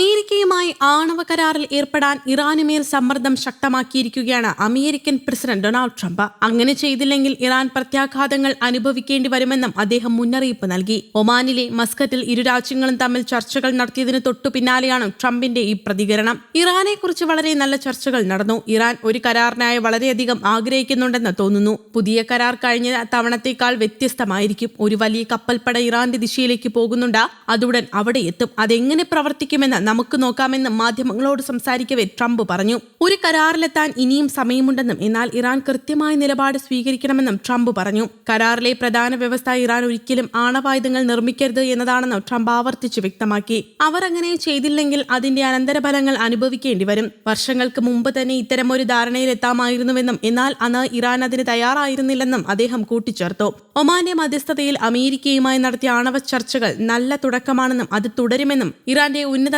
familia അമേരിക്കയുമായി ആണവ കരാറിൽ ഏർപ്പെടാൻ ഇറാനുമേൽ സമ്മർദ്ദം ശക്തമാക്കിയിരിക്കുകയാണ് അമേരിക്കൻ പ്രസിഡന്റ് ഡൊണാൾഡ് ട്രംപ്. അങ്ങനെ ചെയ്തില്ലെങ്കിൽ ഇറാൻ പ്രത്യാഘാതങ്ങൾ അനുഭവിക്കേണ്ടി വരുമെന്നും അദ്ദേഹം മുന്നറിയിപ്പ് നൽകി. ഒമാനിലെ മസ്കറ്റിൽ ഇരു രാജ്യങ്ങളും തമ്മിൽ ചർച്ചകൾ നടത്തിയതിന് തൊട്ടു പിന്നാലെയാണ് ട്രംപിന്റെ ഈ പ്രതികരണം. ഇറാനെക്കുറിച്ച് വളരെ നല്ല ചർച്ചകൾ നടന്നു. ഇറാൻ ഒരു കരാറിനായി വളരെയധികം ആഗ്രഹിക്കുന്നുണ്ടെന്ന് തോന്നുന്നു. പുതിയ കരാർ കഴിഞ്ഞ തവണത്തേക്കാൾ വ്യത്യസ്തമായിരിക്കും. ഒരു വലിയ കപ്പൽപ്പട ഇറാന്റെ ദിശയിലേക്ക് പോകുന്നുണ്ട്? അതുടൻ അവിടെ എത്തും. അതെങ്ങനെ പ്രവർത്തിക്കുമെന്ന് നമുക്ക് നോക്കാമെന്ന് മാധ്യമങ്ങളോട് സംസാരിക്കവെ ട്രംപ് പറഞ്ഞു. ഒരു കരാറിലെത്താൻ ഇനിയും സമയമുണ്ടെന്നും എന്നാൽ ഇറാൻ കൃത്യമായ നിലപാട് സ്വീകരിക്കണമെന്നും ട്രംപ് പറഞ്ഞു. കരാറിലെ പ്രധാന വ്യവസ്ഥ ഇറാൻ ഒരിക്കലും ആണവായുധങ്ങൾ നിർമ്മിക്കരുത് എന്നതാണെന്നും ട്രംപ് ആവർത്തിച്ചു വ്യക്തമാക്കി. അവർ അങ്ങനെ ചെയ്തില്ലെങ്കിൽ അതിന്റെ അനന്തരഫലങ്ങൾ അനുഭവിക്കേണ്ടി വരും. വർഷങ്ങൾക്ക് മുമ്പ് തന്നെ ഇത്തരമൊരു ധാരണയിലെത്താമായിരുന്നുവെന്നും എന്നാൽ അന്ന് ഇറാൻ അതിന് തയ്യാറായിരുന്നില്ലെന്നും അദ്ദേഹം കൂട്ടിച്ചേർത്തു. ഒമാന്റെ മധ്യസ്ഥതയിൽ അമേരിക്കയുമായി നടത്തിയ ആണവ ചർച്ചകൾ നല്ല തുടക്കമാണെന്നും അത് തുടരുമെന്നും ഇറാന്റെ ഉന്നത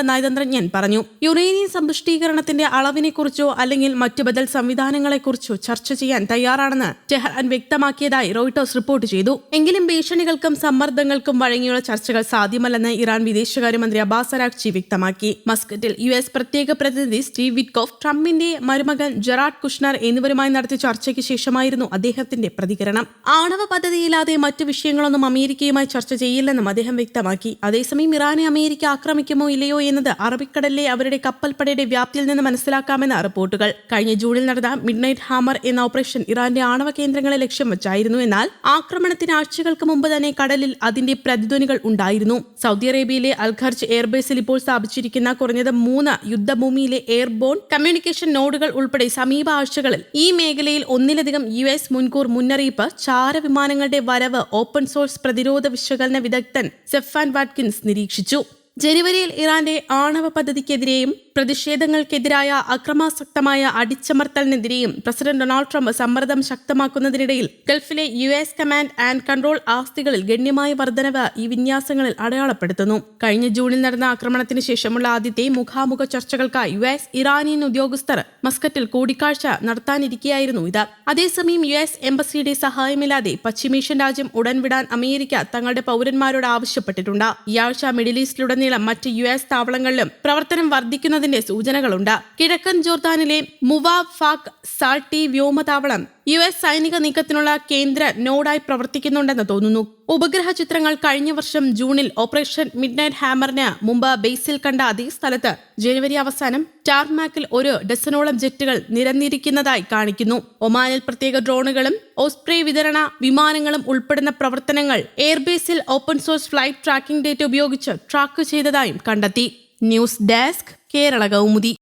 നയതന്ത്രജ്ഞൻ പറഞ്ഞു യുറേനിയം സമ്പുഷ്ടീകരണത്തിന്റെ അളവിനെക്കുറിച്ചോ അല്ലെങ്കിൽ മറ്റു ബദൽ സംവിധാനങ്ങളെക്കുറിച്ചോ ചർച്ച ചെയ്യാൻ തയ്യാറാണെന്ന് ടെഹ്റാൻ വ്യക്തമാക്കിയതായി റോയിട്ടേഴ്സ് റിപ്പോർട്ട് ചെയ്തു. എങ്കിലും ഭീഷണികൾക്കും സമ്മർദ്ദങ്ങൾക്കും വഴങ്ങിയുള്ള ചർച്ചകൾ സാധ്യമല്ലെന്ന് ഇറാൻ വിദേശകാര്യമന്ത്രി അബ്ബാസ് അരാഖ്ചി വ്യക്തമാക്കി. മസ്കറ്റിൽ യു എസ് പ്രത്യേക പ്രതിനിധി സ്റ്റീവ് വിറ്റ്കോഫ് ട്രംപിന്റെ മരുമകൻ ജെറാഡ് കുഷ്ണർ എന്നിവരുമായി നടത്തിയ ചർച്ചയ്ക്ക് ശേഷമായിരുന്നു അദ്ദേഹത്തിന്റെ പ്രതികരണം. ആണവ പദ്ധതിയില്ലാതെ മറ്റു വിഷയങ്ങളൊന്നും അമേരിക്കയുമായി ചർച്ച ചെയ്യില്ലെന്നും അദ്ദേഹം വ്യക്തമാക്കി. അതേസമയം ഇറാനെ അമേരിക്ക ആക്രമിക്കുമോ ഇല്ലയോ എന്നത് അറബിക്കടലിലെ അവരുടെ കപ്പൽപ്പടയുടെ വ്യാപ്തിയിൽ നിന്ന് മനസ്സിലാക്കാമെന്ന റിപ്പോർട്ടുകൾ. കഴിഞ്ഞ ജൂണിൽ നടന്ന മിഡ്നൈറ്റ് ഹാമർ എന്ന ഓപ്പറേഷൻ ഇറാന്റെ ആണവ കേന്ദ്രങ്ങളെ ലക്ഷ്യം വെച്ചായിരുന്നു. എന്നാൽ ആക്രമണത്തിന് ആഴ്ചകൾക്ക് മുമ്പ് തന്നെ കടലിൽ അതിന്റെ പ്രതിധ്വനികൾ ഉണ്ടായിരുന്നു. സൗദി അറേബ്യയിലെ അൽഖർജ് എയർബേസിൽ ഇപ്പോൾ സ്ഥാപിച്ചിരിക്കുന്ന കുറഞ്ഞത് മൂന്ന് യുദ്ധഭൂമിയിലെ എയർബോൺ കമ്മ്യൂണിക്കേഷൻ നോഡുകൾ ഉൾപ്പെടെ സമീപ ആഴ്ചകളിൽ ഈ മേഖലയിൽ ഒന്നിലധികം യു എസ് മുൻകൂർ മുന്നറിയിപ്പ് ചാരവിമാനങ്ങളുടെ വരവ് ഓപ്പൺ സോഴ്സ് പ്രതിരോധ വിശകലന വിദഗ്ധൻ സെഫാൻ വാറ്റ്കിൻസ് നിരീക്ഷിച്ചു. ജനുവരിയിൽ ഇറാന്റെ ആണവ പദ്ധതിക്കെതിരെയും പ്രതിഷേധങ്ങൾക്കെതിരായ അക്രമാസക്തമായ അടിച്ചമർത്തലിനെതിരെയും പ്രസിഡന്റ് ഡൊണാൾഡ് ട്രംപ് സമ്മർദ്ദം ശക്തമാക്കുന്നതിനിടയിൽ ഗൾഫിലെ U S command and control ആസ്തികളിൽ ഗണ്യമായ വർധനവ് ഈ വിന്യാസങ്ങളിൽ അടയാളപ്പെടുത്തുന്നു. കഴിഞ്ഞ ജൂണിൽ നടന്ന ആക്രമണത്തിന് ശേഷമുള്ള ആദ്യത്തെ മുഖാമുഖ ചർച്ചകൾക്കായി യു എസ് ഇറാനിയൻ ഉദ്യോഗസ്ഥർ മസ്കറ്റിൽ കൂടിക്കാഴ്ച നടത്താനിരിക്കെയായിരുന്നു ഇത്. അതേസമയം യു എസ് എംബസിയുടെ സഹായമില്ലാതെ പശ്ചിമേഷ്യൻ രാജ്യം ഉടൻ വിടാൻ അമേരിക്ക തങ്ങളുടെ പൗരന്മാരോട് ആവശ്യപ്പെട്ടിട്ടുണ്ട്. ഈ ആഴ്ച മിഡിൽ ഈസ്റ്റിലുടനീളം മറ്റ് യു എസ് താവളങ്ങളിലും പ്രവർത്തനം വർദ്ധിക്കുന്നതിന്റെ സൂചനകളുണ്ട്. കിഴക്കൻ ജോർദാനിലെ മുവാ ഫാക് സാൾട്ടി വ്യോമതാവളം യു എസ് സൈനിക നീക്കത്തിനുള്ള കേന്ദ്ര നോഡായി പ്രവർത്തിക്കുന്നുണ്ടെന്ന് തോന്നുന്നു. ഉപഗ്രഹ ചിത്രങ്ങൾ കഴിഞ്ഞ വർഷം ജൂണിൽ ഓപ്പറേഷൻ മിഡ് നൈറ്റ് ഹാമറിന് മുമ്പ് ബേസിൽ കണ്ട അതേ സ്ഥലത്ത് ജനുവരി അവസാനം ടാർമാക്കിൽ ഒരു ഡസനോളം ജെറ്റുകൾ നിരന്നിരിക്കുന്നതായി കാണിക്കുന്നു. ഒമാനിൽ പ്രത്യേക ഡ്രോണുകളും ഓസ്പ്രേ വിതരണ വിമാനങ്ങളും ഉൾപ്പെടുന്ന പ്രവർത്തനങ്ങൾ എയർബേസിൽ open source flight tracking data ഉപയോഗിച്ച് ട്രാക്ക് ചെയ്തതായും കണ്ടെത്തി. News desk Kerala Kaumudi.